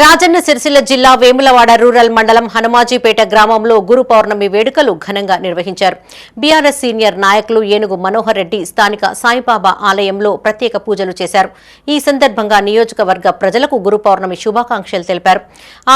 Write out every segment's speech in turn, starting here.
రాజన్న సిరిసిల్ల జిల్లా వేములవాడ రూరల్ మండలం హనుమాజీపేట గ్రామంలో గురు పౌర్ణమి వేడుకలు ఘనంగా నిర్వహించారు. బీఆర్ఎస్ సీనియర్ నాయకులు ఏనుగు మనోహర్ రెడ్డి స్థానిక సాయిబాబా ఆలయంలో ప్రత్యేక పూజలు చేశారు. ఈ సందర్భంగా నియోజకవర్గ ప్రజలకు గురు పౌర్ణమి శుభాకాంక్షలు తెలిపారు.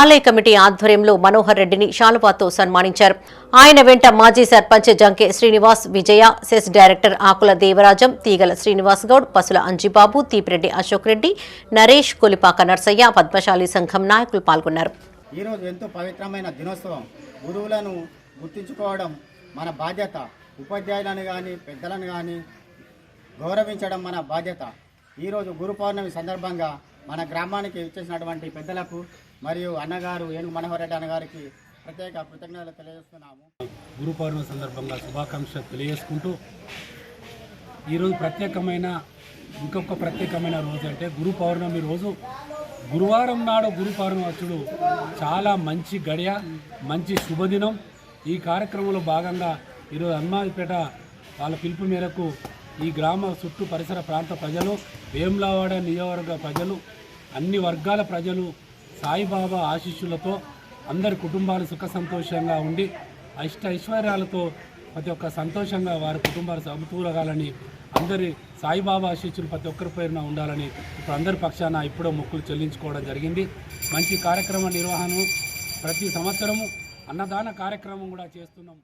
ఆలయ కమిటీ ఆధ్వర్యంలో మనోహర్ రెడ్డిని షాలువాతో సన్మానించారు. ఆయన వెంట మాజీ సర్పంచ్ జంకే శ్రీనివాస్ విజయ సెస్ డైరెక్టర్ ఆకుల దేవరాజం తీగల శ్రీనివాస్ గౌడ్ పసుల అంజిబాబు తీపిరెడ్డి అశోక్ రెడ్డి నరేష్ కొలిపాక నర్సయ్య పద్మశాలి సంఘ నాయకులు పాల్గొన్నారు. ఈరోజు ఎంతో పవిత్రమైన దినోత్సవం. గురువులను గుర్తించుకోవడం మన బాధ్యత. ఉపాధ్యాయులను కానీ పెద్దలను కానీ గౌరవించడం మన బాధ్యత. ఈరోజు గురు పౌర్ణమి సందర్భంగా మన గ్రామానికి ఇచ్చేసినటువంటి పెద్దలకు మరియు అన్నగారు ఏనుగు మనోహర్ రెడ్డి అన్నగారికి ప్రత్యేక కృతజ్ఞతలు తెలియజేస్తున్నాము. గురు పౌర్ణమి సందర్భంగా శుభాకాంక్షలు తెలియజేసుకుంటూ ఈరోజు ప్రత్యేకమైన ఇంకొక ప్రత్యేకమైన రోజు అంటే గురు పౌర్ణమి రోజు గురువారం నాడు గురు పౌర్ణమి చాలా మంచి గడియ మంచి శుభదినం. ఈ కార్యక్రమంలో భాగంగా ఈరోజు హనుమాన్పేట వాళ్ళ పిలుపు మేరకు ఈ గ్రామ చుట్టూ పరిసర ప్రాంత ప్రజలు వేములవాడ నియోజకవర్గ ప్రజలు అన్ని వర్గాల ప్రజలు సాయిబాబా ఆశీస్సులతో అందరి కుటుంబాలు సుఖ సంతోషంగా ఉండి అష్ట ఐశ్వర్యాలతో ప్రతి ఒక్క సంతోషంగా వారి కుటుంబాలు సమతూరగాలని అందరి సాయిబాబా ఆశీస్సులు ప్రతి ఒక్కరి పేరున ఉండాలని ఇప్పుడు అందరి పక్షాన ఇప్పుడో మొక్కులు చెల్లించుకోవడం జరిగింది. మంచి కార్యక్రమ నిర్వహణ ప్రతి సంవత్సరము అన్నదాన కార్యక్రమం కూడా చేస్తున్నాం.